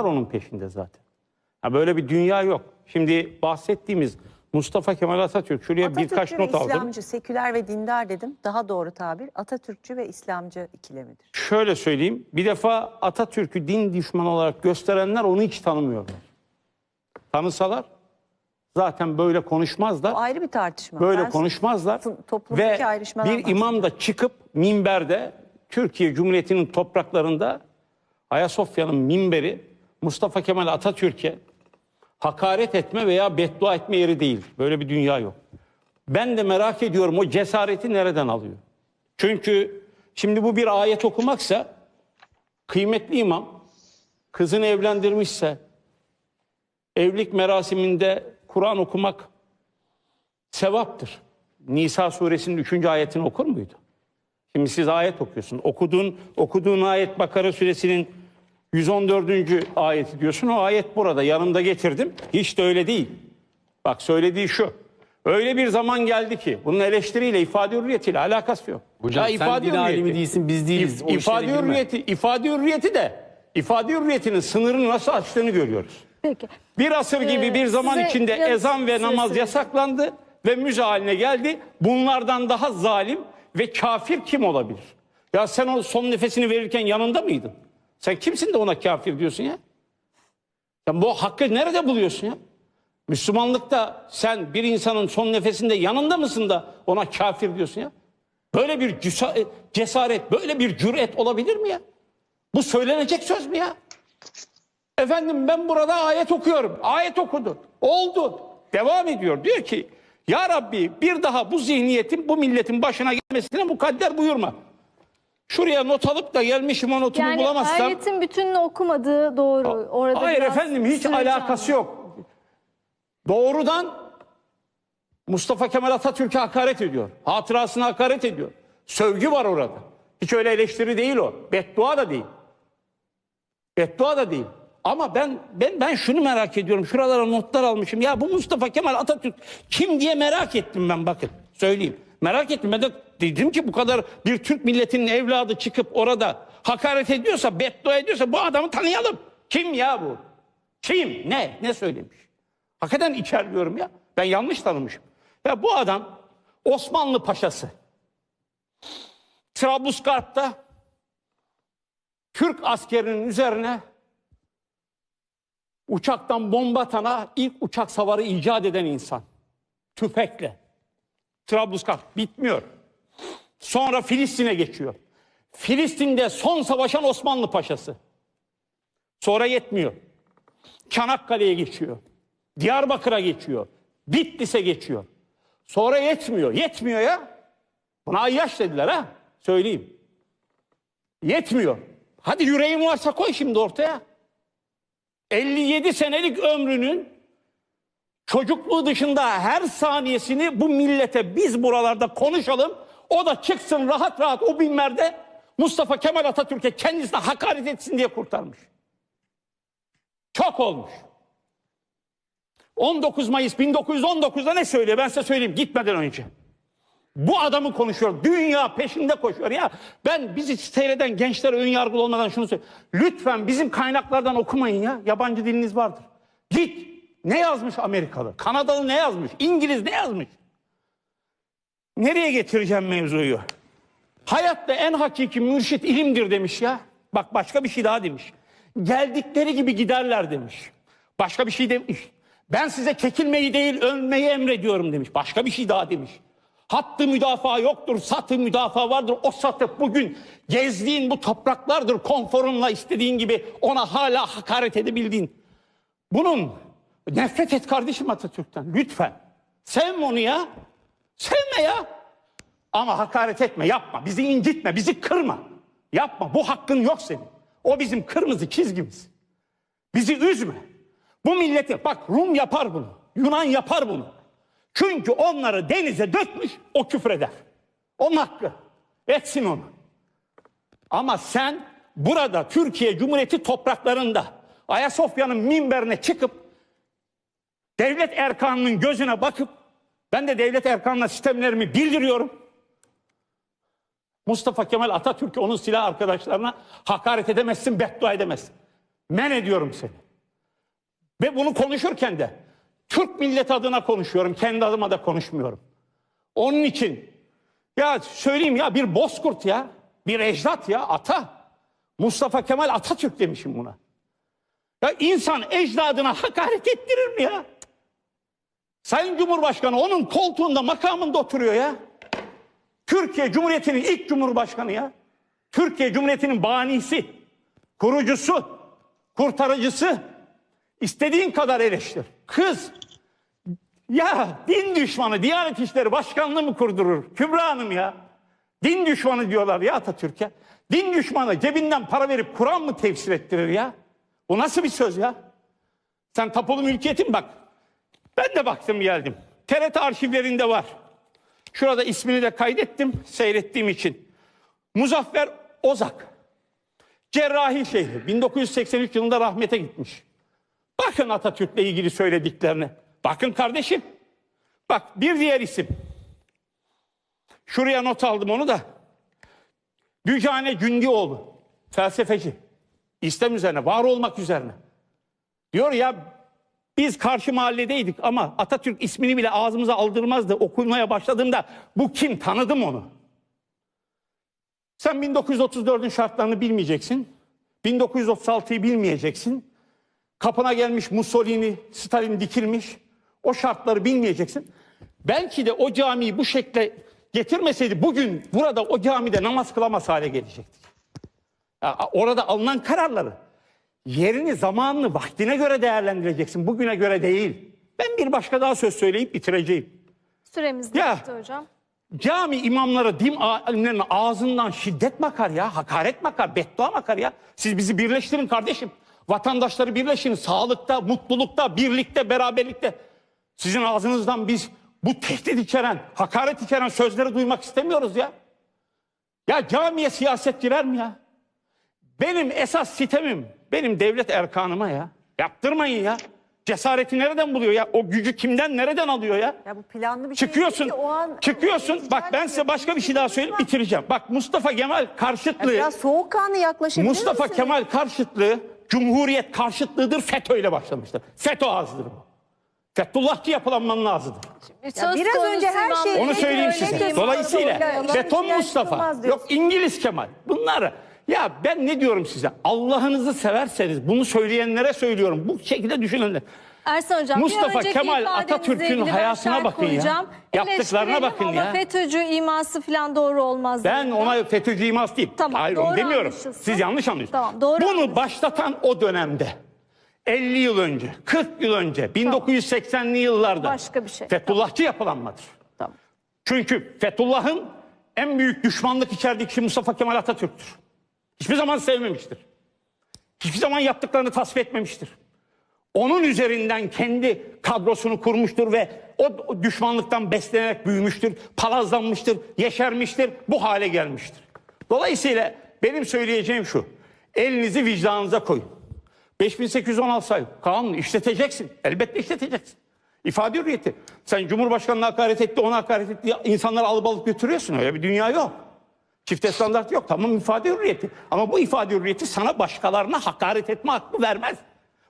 onun peşinde zaten. Ha, böyle bir dünya yok. Şimdi bahsettiğimiz Mustafa Kemal Atatürk şuraya Atatürkçü birkaç not aldım. İslamcı, seküler ve dindar dedim. Daha doğru tabir. Atatürkçü ve İslamcı ikilemidir. Şöyle söyleyeyim. Bir defa Atatürk'ü din düşmanı olarak gösterenler onu hiç tanımıyorlar. Tanısalar zaten böyle konuşmazlar. ayrı bir tartışma. Böyle Ben konuşmazlar. toplumdaki Ve ayrışmadan bir imam da çıkıp minberde Türkiye Cumhuriyeti'nin topraklarında Ayasofya'nın minberi Mustafa Kemal Atatürk'e hakaret etme veya beddua etme yeri değil. Böyle bir dünya yok. Ben de merak ediyorum o cesareti nereden alıyor? Çünkü şimdi bu bir ayet okumaksa kıymetli imam kızını evlendirmişse evlilik merasiminde Kur'an okumak sevaptır. Nisa suresinin 3. ayetini okur muydu? Şimdi siz ayet okuyorsun. Okuduğun, okuduğun ayet Bakara suresinin 114. ayeti diyorsun. O ayet burada. Yanımda getirdim. Hiç de öyle değil. Bak söylediği şu. Öyle bir zaman geldi ki bunun eleştiriyle, ifade hürriyetiyle alakası yok. Hocam Ya sen din alimi değilsin biz değiliz. İf- ifade hürriyeti, ifade hürriyeti de ifade hürriyetinin sınırını nasıl açtığını görüyoruz. Peki. Bir asır gibi Ee, bir zaman size içinde biraz ezan ve namaz söyleyeyim. yasaklandı ve müze haline geldi. Bunlardan daha zalim ve kafir kim olabilir? Ya sen o son nefesini verirken yanında mıydın? Sen kimsin de ona kafir diyorsun ya? Sen bu hakkı nerede buluyorsun ya? Müslümanlıkta sen bir insanın son nefesinde yanında mısın da ona kafir diyorsun ya? Böyle bir cüsa- cesaret, böyle bir cüret olabilir mi ya? Bu söylenecek söz mü ya? Efendim ben burada ayet okuyorum. Ayet okudu. Oldu. Devam ediyor. Diyor ki ya Rabbi bir daha bu zihniyetin bu milletin başına gelmesine mukadder buyurma. Şuraya not alıp da gelmişim o notumu Yani bulamazsam. ayetin bütününü okumadığı doğru. Orada Hayır efendim hiç alakası yok. Doğrudan Mustafa Kemal Atatürk'e hakaret ediyor. Hatırasına hakaret ediyor. Sövgü var orada. Hiç öyle eleştiri değil o. Beddua da değil. Beddua da değil. Ama ben ben ben şunu merak ediyorum. Şuralara notlar almışım. Ya bu Mustafa Kemal Atatürk kim diye merak ettim ben bakın. Söyleyeyim. Merak ettim. Ben de dedim ki bu kadar bir Türk milletinin evladı çıkıp orada hakaret ediyorsa, beddua ediyorsa bu adamı tanıyalım. Kim ya bu? Kim? Ne? Ne söylemiş? Hakikaten içerliyorum ya. Ben yanlış tanımışım. Ya bu adam Osmanlı Paşası. Trablusgarp'ta Türk askerinin üzerine uçaktan bomba atana ilk uçak savarı icat eden insan. Tüfekle. Trablusgarp bitmiyor. Sonra Filistin'e geçiyor. Filistin'de son savaşan Osmanlı Paşası. Sonra yetmiyor. Çanakkale'ye geçiyor. Diyarbakır'a geçiyor. Bitlis'e geçiyor. Sonra yetmiyor. Yetmiyor ya. Buna ayyaş dediler ha. Söyleyeyim. Yetmiyor. Hadi yüreğin varsa koy şimdi ortaya. 57 senelik ömrünün çocukluğu dışında her saniyesini bu millete biz buralarda konuşalım. O da çıksın rahat rahat o binlerde Mustafa Kemal Atatürk'e kendisine hakaret etsin diye kurtarmış. Çok olmuş. 19 Mayıs 1919'da ne söylüyor ben size söyleyeyim gitmeden önce. Bu adamı konuşuyor. Dünya peşinde koşuyor ya. Ben bizi seyreden gençler ön yargılı olmadan şunu söyleyeyim. Lütfen bizim kaynaklardan okumayın ya. Yabancı diliniz vardır. Git. Ne yazmış Amerikalı? Kanadalı ne yazmış? İngiliz ne yazmış? Nereye getireceğim mevzuyu? Hayatta en hakiki mürşit ilimdir demiş ya. Bak başka bir şey daha demiş. Geldikleri gibi giderler demiş. Başka bir şey demiş. Ben size çekilmeyi değil ölmeyi emrediyorum demiş. Başka bir şey daha demiş. Hattı müdafaa yoktur, satı müdafaa vardır. O satı bugün gezdiğin bu topraklardır. Konforunla istediğin gibi ona hala hakaret edebildiğin. Bunun nefret et kardeşim Atatürk'ten lütfen. Sevme onu ya. Sevme ya. Ama hakaret etme, yapma. Bizi incitme, bizi kırma. Yapma. Bu hakkın yok senin. O bizim kırmızı çizgimiz. Bizi üzme. Bu milleti bak Rum yapar bunu. Yunan yapar bunu. Çünkü onları denize dökmüş o küfreder. Onun hakkı. Etsin onu. Ama sen burada Türkiye Cumhuriyeti topraklarında Ayasofya'nın minberine çıkıp devlet erkanının gözüne bakıp ben de devlet erkanına sistemlerimi bildiriyorum. Mustafa Kemal Atatürk'ü onun silah arkadaşlarına hakaret edemezsin, beddua edemezsin. Men ediyorum seni. Ve bunu konuşurken de Türk milleti adına konuşuyorum. Kendi adıma da konuşmuyorum. Onun için ya söyleyeyim ya bir bozkurt ya. Bir ecdat ya ata. Mustafa Kemal Atatürk demişim buna. Ya insan ecdadına hakaret ettirir mi ya? Sayın Cumhurbaşkanı onun koltuğunda makamında oturuyor ya. Türkiye Cumhuriyeti'nin ilk cumhurbaşkanı ya. Türkiye Cumhuriyeti'nin banisi, kurucusu, kurtarıcısı. İstediğin kadar eleştir. Kız ya din düşmanı Diyanet İşleri Başkanlığı mı kurdurur? Kübra Hanım ya. Din düşmanı diyorlar ya Atatürk'e. Din düşmanı cebinden para verip Kur'an mı tefsir ettirir ya? Bu nasıl bir söz ya? Sen tapulu mülkiyetin bak. Ben de baktım geldim. TRT arşivlerinde var. Şurada ismini de kaydettim seyrettiğim için. Muzaffer Ozak. Cerrahi şehri. 1983 yılında rahmete gitmiş. Bakın Atatürk'le ilgili söylediklerine. Bakın kardeşim. Bak bir diğer isim. Şuraya not aldım onu da. Dücane Gündioğlu. Felsefeci. İslam üzerine, var olmak üzerine. Diyor ya biz karşı mahalledeydik ama Atatürk ismini bile ağzımıza aldırmazdı. Okumaya başladığımda bu kim tanıdım onu. Sen 1934'ün şartlarını bilmeyeceksin. 1936'yı bilmeyeceksin. Kapına gelmiş Mussolini, Stalin dikilmiş. O şartları bilmeyeceksin. Belki de o camiyi bu şekle getirmeseydi bugün burada o camide namaz kılamaz hale gelecektik. Ya, orada alınan kararları yerini, zamanını, vaktine göre değerlendireceksin. Bugüne göre değil. Ben bir başka daha söz söyleyip bitireceğim. Süremiz Ya. bitti hocam. Cami imamları, din alimlerinin ağzından şiddet makar ya, hakaret makar, beddua makar ya. Siz bizi birleştirin kardeşim. Vatandaşları birleşin. Sağlıkta, mutlulukta, birlikte, beraberlikte. Sizin ağzınızdan biz bu tehdit içeren, hakaret içeren sözleri duymak istemiyoruz ya. Ya camiye siyaset girer mi ya? Benim esas sitemim, benim devlet erkanıma ya. Yaptırmayın ya. Cesareti nereden buluyor ya? O gücü kimden, nereden alıyor ya? Ya bu planlı bir şey Çıkıyorsun, değil ki, o an çıkıyorsun. Bak ben size başka bir şey daha söyleyeyim, bitireceğim. Bak Mustafa Kemal Ya karşıtlığı, Biraz soğukkanlı yaklaşabilir Mustafa misiniz? Kemal karşıtlığı, Cumhuriyet karşıtlığıdır, FETÖ ile başlamıştır. FETÖ ağzıdır bu. Fethullahçı yapılanmanın ağzıdır. Söz biraz konusu önce her şeyi- Onu Peki, söyleyeyim öyle size. Dolayısıyla beton dünya Mustafa, yok İngiliz Kemal. Bunlar ya ben ne diyorum size? Allah'ınızı severseniz bunu söyleyenlere söylüyorum. Bu şekilde düşünenler. Ersan hocam Mustafa Kemal Atatürk'ün hayatına bakın ya. koyacağım. Yaptıklarına Eleştirelim bakın ama ya. FETÖ'cü iması falan doğru olmaz. Ben diyor. ona FETÖ'cü imas değil. Tamam, Hayır onu demiyorum. anlaşılsın. Siz yanlış anlıyorsunuz. Tamam, doğru Bunu anlaşılsın. başlatan o dönemde 50 yıl önce, 40 yıl önce, 1980'li yıllarda Başka bir şey. Fethullahçı yapılanmadır. Tamam. Çünkü Fethullah'ın en büyük düşmanlık içerdiği kişi Mustafa Kemal Atatürk'tür. Hiçbir zaman sevmemiştir. Hiçbir zaman yaptıklarını tasvip etmemiştir. Onun üzerinden kendi kadrosunu kurmuştur ve o düşmanlıktan beslenerek büyümüştür, palazlanmıştır, yeşermiştir, bu hale gelmiştir. Dolayısıyla benim söyleyeceğim şu, elinizi vicdanınıza koyun. 5816 sayı kanunu işleteceksin, elbette işleteceksin. İfade hürriyeti. Sen Cumhurbaşkanı'na hakaret etti, ona hakaret etti, insanları alıp alıp götürüyorsun. Öyle bir dünya yok. Çifte standart yok. Tamam ifade hürriyeti. Ama bu ifade hürriyeti sana başkalarına hakaret etme hakkı vermez.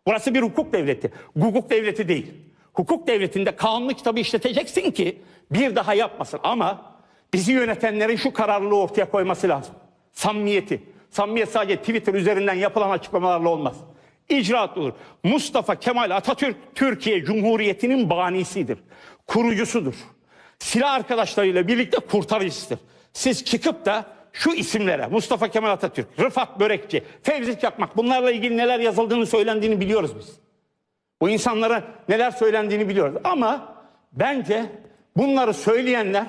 Burası bir hukuk devleti. Hukuk devleti değil. Hukuk devletinde kanunu kitabı işleteceksin ki bir daha yapmasın. Ama bizi yönetenlerin şu kararlılığı ortaya koyması lazım. Samimiyeti. Samimiyet sadece Twitter üzerinden yapılan açıklamalarla olmaz. İcraat olur. Mustafa Kemal Atatürk Türkiye Cumhuriyeti'nin banisidir. Kurucusudur silah arkadaşlarıyla birlikte kurtarıcısıdır. Siz çıkıp da şu isimlere Mustafa Kemal Atatürk, Rıfat Börekçi, Fevzi Çakmak bunlarla ilgili neler yazıldığını söylendiğini biliyoruz biz. Bu insanlara neler söylendiğini biliyoruz. Ama bence bunları söyleyenler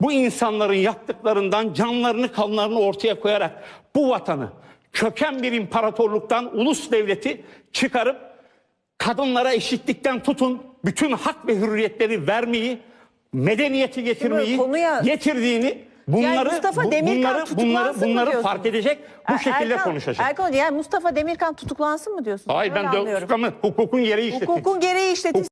bu insanların yaptıklarından canlarını kanlarını ortaya koyarak bu vatanı köken bir imparatorluktan ulus devleti çıkarıp kadınlara eşitlikten tutun bütün hak ve hürriyetleri vermeyi, medeniyeti getirmeyi getirdiğini bunları Mustafa bu- Demirkan bunları bunları bunları fark edecek bu Er- şekilde Erkan- konuşacak. Erkan Hocam, yani Mustafa Demirkan tutuklansın mı diyorsun? Hayır ben Öyle de anlıyorum. hukukun gereği işletim. Hukukun gereği işletilsin.